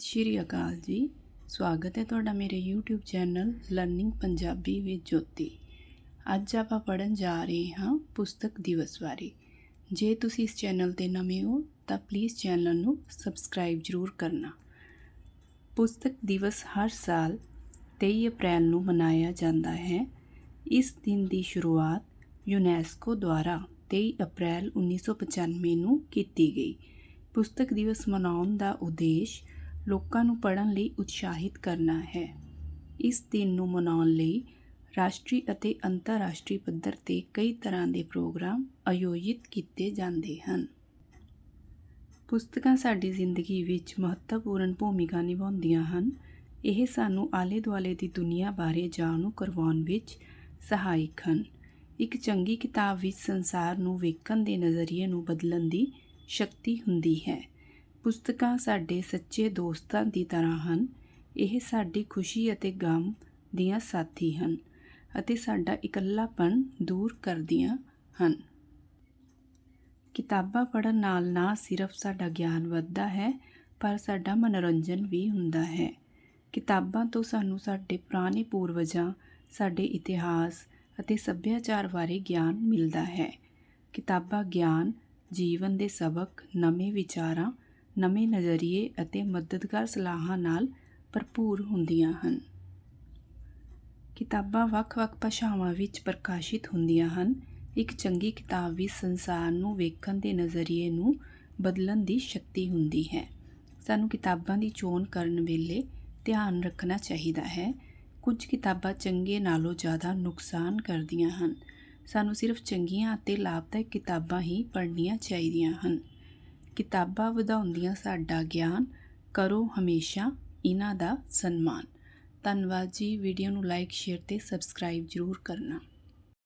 ਸ਼੍ਰੀ ਅਕਾਲ ਜੀ। ਸਵਾਗਤ ਹੈ ਤੁਹਾਡਾ ਮੇਰੇ YouTube channel learning Punjabi with Jyoti. ਅੱਜ ਆਪਾਂ ਪੜਨ ਜਾ ਰਹੇ ਹਾਂ ਪੁਸਤਕ ਦਿਵਸ ਬਾਰੇ। ਜੇ ਤੁਸੀਂ ਇਸ ਚੈਨਲ ਤੇ ਨਵੇਂ ਹੋ, ਤਾਂ ਪਲੀਜ਼ ਚੈਨਲ ਨੂੰ ਸਬਸਕ੍ਰਾਈਬ ਜ਼ਰੂਰ ਕਰਨਾ। ਪੁਸਤਕ ਦਿਵਸ ਹਰ ਸਾਲ 23 ਅਪ੍ਰੈਲ ਨੂੰ ਮਨਾਇਆ ਜਾਂਦਾ ਹੈ। ਇਸ ਦਿਨ ਦੀ ਸ਼ੁਰੂਆਤ ਯੂਨੈਸਕੋ ਦੁਆਰਾ 23 ਅਪ੍ਰੈਲ 1995 ਨੂੰ ਕੀਤੀ ਗਈ। ਪੁਸਤਕ ਦਿਵਸ ਮਨਾਉਣ ਦਾ ਉਦੇਸ਼ ਲੋਕਾਂ ਨੂੰ ਪੜ੍ਹਨ ਲਈ ਉਤਸ਼ਾਹਿਤ ਕਰਨਾ ਹੈ। ਇਸ ਦਿਨ ਨੂੰ ਮਨਾਉਣ ਲਈ ਰਾਸ਼ਟਰੀ ਅਤੇ ਅੰਤਰਰਾਸ਼ਟਰੀ ਪੱਧਰ ਤੇ ਕਈ ਤਰ੍ਹਾਂ ਦੇ ਪ੍ਰੋਗਰਾਮ ਆਯੋਜਿਤ ਕੀਤੇ ਜਾਂਦੇ ਹਨ। ਪੁਸਤਕਾਂ ਸਾਡੀ ਜ਼ਿੰਦਗੀ ਵਿੱਚ ਮਹੱਤਵਪੂਰਨ ਭੂਮਿਕਾ ਨਿਭਾਉਂਦੀਆਂ ਹਨ। ਇਹ ਸਾਨੂੰ ਆਲੇ ਦੁਆਲੇ ਦੀ ਦੁਨੀਆ ਬਾਰੇ ਜਾਣੂ ਕਰਵਾਉਣ ਵਿੱਚ ਸਹਾਇਕ ਹਨ। ਇੱਕ ਚੰਗੀ ਕਿਤਾਬ ਵਿੱਚ ਸੰਸਾਰ ਨੂੰ ਵੇਖਣ ਦੇ ਨਜ਼ਰੀਏ ਨੂੰ ਬਦਲਣ ਦੀ ਸ਼ਕਤੀ ਹੁੰਦੀ ਹੈ। ਪੁਸਤਕਾਂ ਸਾਡੇ ਸੱਚੇ ਦੋਸਤਾਂ ਦੀ ਤਰ੍ਹਾਂ ਹਨ। ਇਹ ਸਾਡੀ ਖੁਸ਼ੀ ਅਤੇ ਗਮ ਦੀਆਂ ਸਾਥੀ ਹਨ ਅਤੇ ਸਾਡਾ ਇਕੱਲਾਪਨ ਦੂਰ ਕਰਦੀਆਂ ਹਨ। ਕਿਤਾਬਾਂ ਪੜ੍ਹਨ ਨਾਲ ਨਾ ਸਿਰਫ ਸਾਡਾ ਗਿਆਨ ਵੱਧਦਾ ਹੈ, ਪਰ ਸਾਡਾ ਮਨੋਰੰਜਨ ਵੀ ਹੁੰਦਾ ਹੈ। ਕਿਤਾਬਾਂ ਤੋਂ ਸਾਨੂੰ ਸਾਡੇ ਪੁਰਾਣੇ ਪੂਰਵਜਾਂ, ਸਾਡੇ ਇਤਿਹਾਸ ਅਤੇ ਸੱਭਿਆਚਾਰ ਬਾਰੇ ਗਿਆਨ ਮਿਲਦਾ ਹੈ। ਕਿਤਾਬਾਂ ਗਿਆਨ, ਜੀਵਨ ਦੇ ਸਬਕ, ਨਵੇਂ ਵਿਚਾਰਾਂ ਨਵੇਂ ਨਜ਼ਰੀਏ ਅਤੇ ਮਦਦਗਾਰ ਸਲਾਹਾਂ ਨਾਲ ਭਰਪੂਰ ਹੁੰਦੀਆਂ ਹਨ। ਕਿਤਾਬਾਂ ਵੱਖ-ਵੱਖ ਭਾਸ਼ਾਵਾਂ ਵਿੱਚ ਪ੍ਰਕਾਸ਼ਿਤ ਹੁੰਦੀਆਂ ਹਨ। ਇੱਕ ਚੰਗੀ ਕਿਤਾਬ ਵੀ ਸੰਸਾਰ ਨੂੰ ਵੇਖਣ ਦੇ ਨਜ਼ਰੀਏ ਨੂੰ ਬਦਲਣ ਦੀ ਸ਼ਕਤੀ ਹੁੰਦੀ ਹੈ। ਸਾਨੂੰ ਕਿਤਾਬਾਂ ਦੀ ਚੋਣ ਕਰਨ ਵੇਲੇ ਧਿਆਨ ਰੱਖਣਾ ਚਾਹੀਦਾ ਹੈ। ਕੁਝ ਕਿਤਾਬਾਂ ਚੰਗੇ ਨਾਲੋਂ ਜ਼ਿਆਦਾ ਨੁਕਸਾਨ ਕਰਦੀਆਂ ਹਨ। ਸਾਨੂੰ ਸਿਰਫ ਚੰਗੀਆਂ ਅਤੇ ਲਾਭਦਾਇਕ ਕਿਤਾਬਾਂ ਹੀ ਪੜ੍ਹਨੀਆਂ ਚਾਹੀਦੀਆਂ ਹਨ। ਕਿਤਾਬਾਂ ਵਧਾਉਂਦੀਆਂ ਸਾਡਾ ਗਿਆਨ, ਕਰੋ ਹਮੇਸ਼ਾ ਇਹਨਾਂ ਦਾ ਸਨਮਾਨ। ਧੰਨਵਾਦ ਜੀ, ਵੀਡੀਓ ਨੂੰ ਲਾਈਕ, ਸ਼ੇਅਰ ਤੇ ਸਬਸਕ੍ਰਾਈਬ ਜ਼ਰੂਰ ਕਰਨਾ।